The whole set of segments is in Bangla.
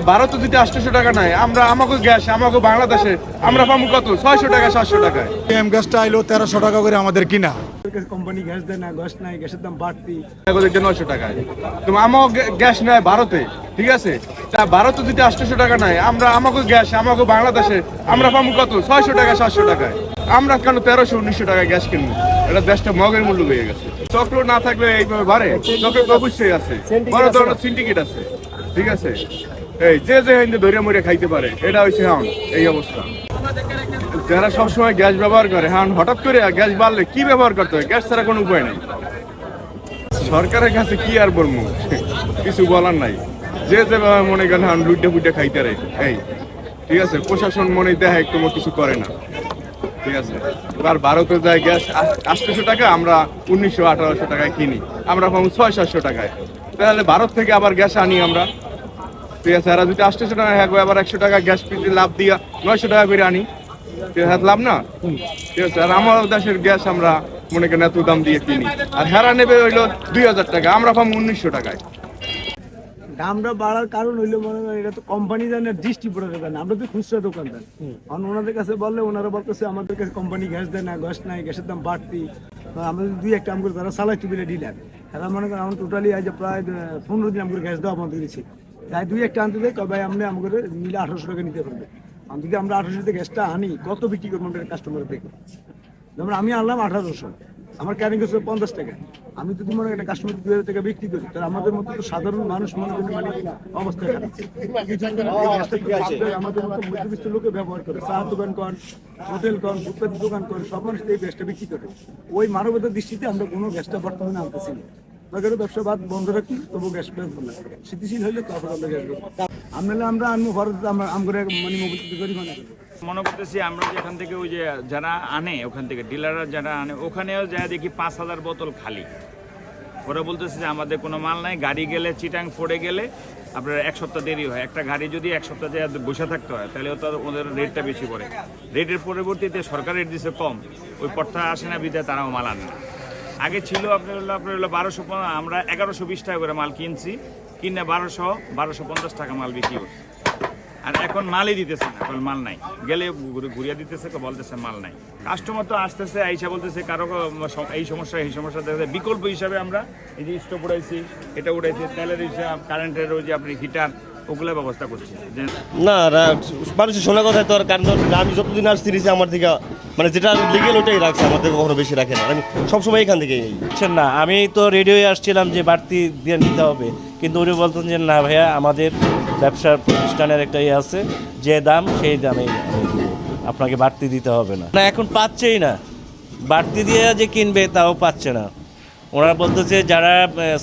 ভারতে যদি আটশোশো টাকা নাই আমরা আমাকে গ্যাস আমাকে বাংলাদেশে আমরা পাবো কত? ছয়শো টাকা সাতশো টাকায়। এম গ্যাসটা আইলো তেরোশো টাকা করে আমাদের কিনা। কোম্পানি গ্যাস দেয় না গ্যাস নাই গ্যাসের দাম বাড়তি। নয়শো টাকায়। তো আমাকে গ্যাস নেয় ভারতে ঠিক আছে? তা ভারতে যদি আটশোশো টাকা নাই আমরা আমাকে গ্যাস আমাকে বাংলাদেশে আমরা পাবো কত? ছয়শো টাকা সাতশো টাকায়। আমরা কেন তেরোশো উনিশশো টাকায় গ্যাস কিনবো? এটা দেশটা মগের মূল্য হয়ে গেছে। চক্র না থাকলে এইভাবে বাড়ে? চক্র অবশ্যই আছে। বড় ধরনের সিন্ডিকেট আছে। ঠিক আছে? এই, যে যে হিন্দু ধরে মরে খাইতে পারে, এটা হচ্ছে হ্যাঁ এই অবস্থা। যারা সবসময় গ্যাস ব্যবহার করে হ্যাঁ হঠাৎ করে গ্যাস বাড়লে কি ব্যবহার করতে হয়? গ্যাস ছাড়া কোনো উপায় নেই। সরকারের কাছে কি আর বলব? কিছু বলার নাই। যে যেভাবে মনে করেন হ্যাঁ লুটে ফুটে খাইতে রে এই, ঠিক আছে? প্রশাসন মনে দেখে একটু কিছু করে না। ঠিক আছে? এবার ভারতে যায় গ্যাস আটশোশো টাকা, আমরা উনিশশো আঠারোশো টাকায় কিনি। আমরা পাবো ছয় সাতশো টাকায়। তাহলে ভারত থেকে আবার গ্যাস আনি আমরা। ঠিক আছে এরা যদি আটশোশো টাকা হ্যাঁ আবার একশো টাকা গ্যাস পিতে লাভ দিয়া নয়শো টাকা করে আনি। ঠিক আছে লাভ না? ঠিক আছে আর আমার দেশের গ্যাস আমরা মনে করেন এত দাম দিয়ে কিনি। আর হেরা নেবে হইল দুই হাজার টাকা আমরা পাবো উনিশশো টাকায়। দামটা বাড়ার কারণ হইল মনে করেন এটা তো কোম্পানি জানে ডিস্ট্রিবিউটার জানে আমরা তো খুচরা দোকানদার। কারণ ওনাদের কাছে বললে ওনারা বলতেছে আমাদের কাছে কোম্পানি গ্যাস দেয় না গ্যাস নাই গ্যাসের দাম বাড়তি। আমাদের দুই একটা আমগুলো তারা চালাই তুবিলে ডিলার তারা মনে করেন আমার টোটালি আজ প্রায় পনেরো দিন আমাকে গ্যাস দেওয়া বন্ধ দিয়েছি তাই দুই একটা আনতে দেয় তবে আমরা আমাকে মিলে আঠারোশো টাকা নিতে পারবে। আমি যদি আমরা আঠারোশোতে গ্যাসটা আনি, কত বিক্রি করব আমাদের কাস্টমার দেখে? যেমন আমি আনলাম আঠারোশো, আমার ক্যারিং হচ্ছে পঞ্চাশ টাকা। আমি যদি মনে একটা কাস্টমার দুই হাজার টাকা বিক্রি করি, তাহলে আমাদের মতো তো সাধারণ মানুষ মনে করি মানে অবস্থা? আমাদের মতো মধ্যবিত্ত লোকে ব্যবহার করে, চা দোকান কর, হোটেল কর ফুটপাতি দোকান কর, সব মানুষ এই গ্যাসটা বিক্রি করে। ওই মানবতার দৃষ্টিতে আমরা কোনো গ্যাসটা বর্তমানে আনতেছি না। নগরে ব্যবসা বাদ বন্ধ রাখি তবু গ্যাস ব্যবহার না স্থিতিশীল হইলে তখন আমরা গ্যাস আমলে আমরা আনব ভারত আমরা মানে মোবিলিটি করি মানে মনে করতেছি আমরা যে এখান থেকে ওই যে যারা আনে, ওখান থেকে ডিলাররা যারা আনে, ওখানেও যা দেখি পাঁচ হাজার বোতল খালি। ওরা বলতেছে যে আমাদের কোনো মাল নাই, গাড়ি গেলে চিটাং ফোড়ে গেলে আপনার এক সপ্তাহ দেরি হয়। একটা গাড়ি যদি এক সপ্তাহ যে বসে থাকতে হয়, তাহলে তো ওদের রেটটা বেশি পড়ে। রেটের পরিবর্তিতে সরকার রেট দিচ্ছে কম, ওই পথটা আসে না বিদায় তারাও মাল আনে না। আগে ছিল আপনার হলো আপনার হলো বারোশো আমরা এগারোশো বিশ টাকা করে মাল কিনছি। কিনে বারোশো বারোশো পঞ্চাশ টাকা মাল বিক্রি করছি। আর এখন মালই দিতেছে না, এখন মাল নাই। গেলে ঘুরে- ঘুরিয়ে দিতেছে বলতেছে মাল নাই। কাস্টমার তো আসতেছে, আইসা বলতেছে, কারও এই সমস্যা এই সমস্যা, দেখা। বিকল্প হিসাবে আমরা এই যে স্টোভ উড়াইছি, এটা উড়াইছি, তেলের হিসাব কারেন্টের ওই যে আপনি হিটার ওগুলো ব্যবস্থা করছি। না মানুষের শোনা কথা তো আর কারণ ধর, আমি যতদিন আসছি নিচে আমার থেকে মানে যেটা লিগেল ওটাই রাখছে আমার থেকে কখনো বেশি রাখে না। আমি সবসময় এখান থেকে বুঝছেন না আমি তো রেডিওয়ে আসছিলাম যে বাড়তি দিয়ে নিতে হবে। কিন্তু উনি বলতেন যে না ভাইয়া আমাদের ব্যবসার প্রতিষ্ঠানের একটা ইয়ে আছে যে দাম সেই দামে আপনাকে বাড়তি দিতে হবে না। না এখন পাচ্ছেই না। বাড়তি দিয়ে যে কিনবে তাও পাচ্ছে না। ওনারা বলতেছে যারা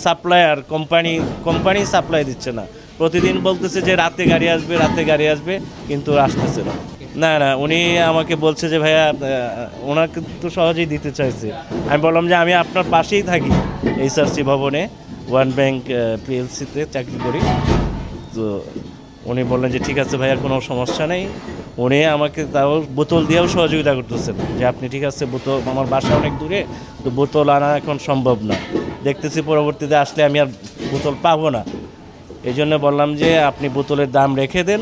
সাপ্লায়ার কোম্পানি কোম্পানি সাপ্লাই দিচ্ছে না। প্রতিদিন বলতেছে যে রাতে গাড়ি আসবে, রাতে গাড়ি আসবে, কিন্তু আসতেছে না। না না, উনি আমাকে বলছে যে, ভাইয়া ওনাকে তো সহজেই দিতে চাইছে। আমি বললাম যে, আমি আপনার পাশেই থাকি এইচআরসি ভবনে, ওয়ান ব্যাংক পিএলসিতে চাকরি করি। তো উনি বললেন যে, ঠিক আছে ভাইয়া, কোনো সমস্যা নেই। উনি আমাকে তাও বোতল দিয়েও সহযোগিতা করতেছেন যে, আপনি ঠিক আছে, বোতল, আমার বাসা অনেক দূরে, তো বোতল আনা এখন সম্ভব না। দেখতেছি পরবর্তীতে আসলে আমি আর বোতল পাবো না। এই জন্য বললাম যে আপনি বোতলের দাম রেখে দেন,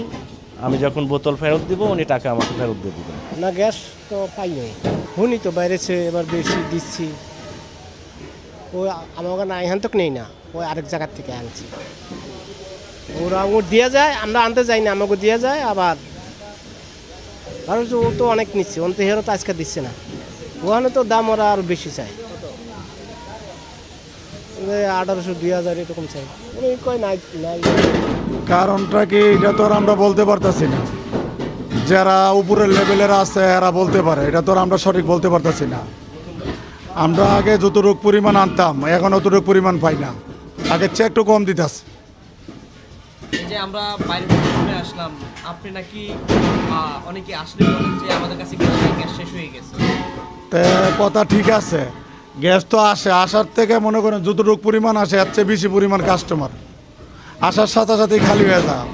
আমি যখন বোতল ফেরত দিব, উনি টাকা আমাকে ফেরত দিয়ে দেবেন। না, গ্যাস তো পাই নাই। শুনি তো বাইরেছে, এবার বেশি দিচ্ছি। ও আমাকে না, এখান থেকে নেই না, ওই আরেক জায়গার থেকে আনছি। ওরা ও দিয়ে যায়, আমরা আনতে যাই না, আমাকে দিয়ে যায়, আবার আর ও তো অনেক নিচ্ছে অন্ত হেরো তো আজকে দিচ্ছে না। ওখানে তো দাম ওরা আরও বেশি চাই আঠারোশো দুই হাজার এরকম চাই। উনি কয় নাই নাই। কারণটা কি এটা তো আর আমরা বলতে পারতাছি না। যারা উপরের লেভেলের আছে এরা বলতে পারে। এটা তো আর আমরা সঠিক বলতে পারতাছি না। আমরা আগে যতটুকু পরিমাণ আনতাম এখন অতটুকু পরিমাণ পাই না। আগের চেয়ে একটু কম দিতেছে। এই যে আমরা বাইরে থেকে আসলাম আপনি নাকি অনেকে আসলে বলেন যে আমাদের কাছে গ্যাস শেষ হয়ে গেছে। কথা ঠিক আছে। গ্যাস তো আসে, আসার থেকে মনে করেন যতটুকু পরিমাণ আসে, এর চেয়ে বেশি পরিমাণ কাস্টমার আসার সাথে সাথেই খালি হয়ে যায়।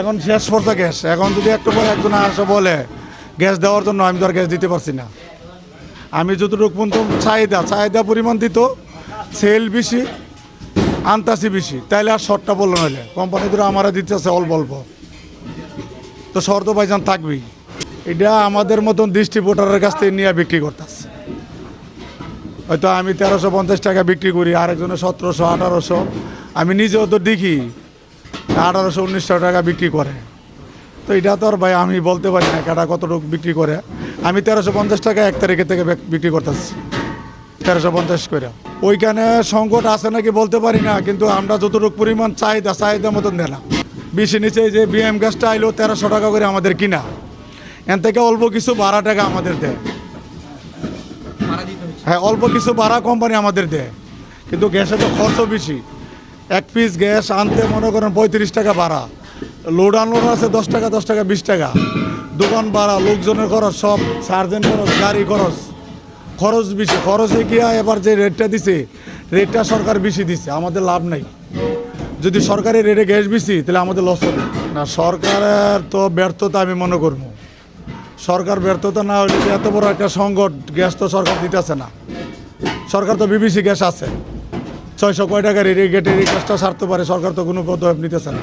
এখন শেষ পড়ছে গ্যাস। এখন যদি একটু পরে একজন আসে বলে, গ্যাস দেওয়ার জন্য আমি তো আর গ্যাস দিতে পারছি না। আমি যতটুকু পর্যন্ত চাহিদা চাহিদা পরিমাণ দিত সেল বেশি আনতাসি বেশি। তাইলে আর শর্টটা বলল নইলে কোম্পানি ধরে আমারা দিতেছে অল্প অল্প। তো শর্ত ভাইজান থাকবেই। এটা আমাদের মতন ডিস্ট্রিবিউটারের কাছ থেকে নিয়ে বিক্রি করতেছে। হয়তো আমি তেরোশো পঞ্চাশ টাকা বিক্রি করি, আরেকজনে সতেরোশো, আঠারোশো। আমি নিজেও তো দেখি, আঠারোশো, উনিশশো টাকা বিক্রি করে। তো এটা তো আর ভাই আমি বলতে পারি না কাটা কতটুকু বিক্রি করে। আমি তেরোশো পঞ্চাশ টাকা এক তারিখে থেকে বিক্রি করতেছি, তেরোশো পঞ্চাশ করে। ওইখানে সংকট আছে নাকি বলতে পারি না, কিন্তু আমরা যতটুকু পরিমাণ চাহিদা চাহিদা মতন দেয় না বেশি নিচে যে বিএম গ্যাসটা আইলো তেরোশো টাকা করে আমাদের কিনা। এন থেকে অল্প কিছু বারো টাকা আমাদের দেয়। হ্যাঁ অল্প কিছু ভাড়া কোম্পানি আমাদের দেয়। কিন্তু গ্যাসে তো খরচও বেশি। এক পিস গ্যাস আনতে মনে করেন পঁয়ত্রিশ টাকা ভাড়া। লোড আনলোড আছে দশ টাকা দশ টাকা, বিশ টাকা। দোকান ভাড়া, লোকজনের খরচ সব সার্জেন খরচ, গাড়ি খরচ। খরচ বেশি। খরচে গিয়া এবার যে রেটটা দিছে রেটটা সরকার বেশি দিচ্ছে আমাদের লাভ নাই। যদি সরকারি রেটে গ্যাস বেশি, তাহলে আমাদের লস হবে। না, সরকারের তো ব্যর্থতা আমি মনে করব। সরকার ব্যর্থতা না হলে এত বড় একটা সংকট? গ্যাস তো সরকার দিতেছে না। সরকার তো বিবিসি গ্যাস আছে। ছয়শো কয় টাকার ইরিগেটের গ্যাসটা সারতে পারে, সরকার তো কোনো পদক্ষেপ নিতেছে না।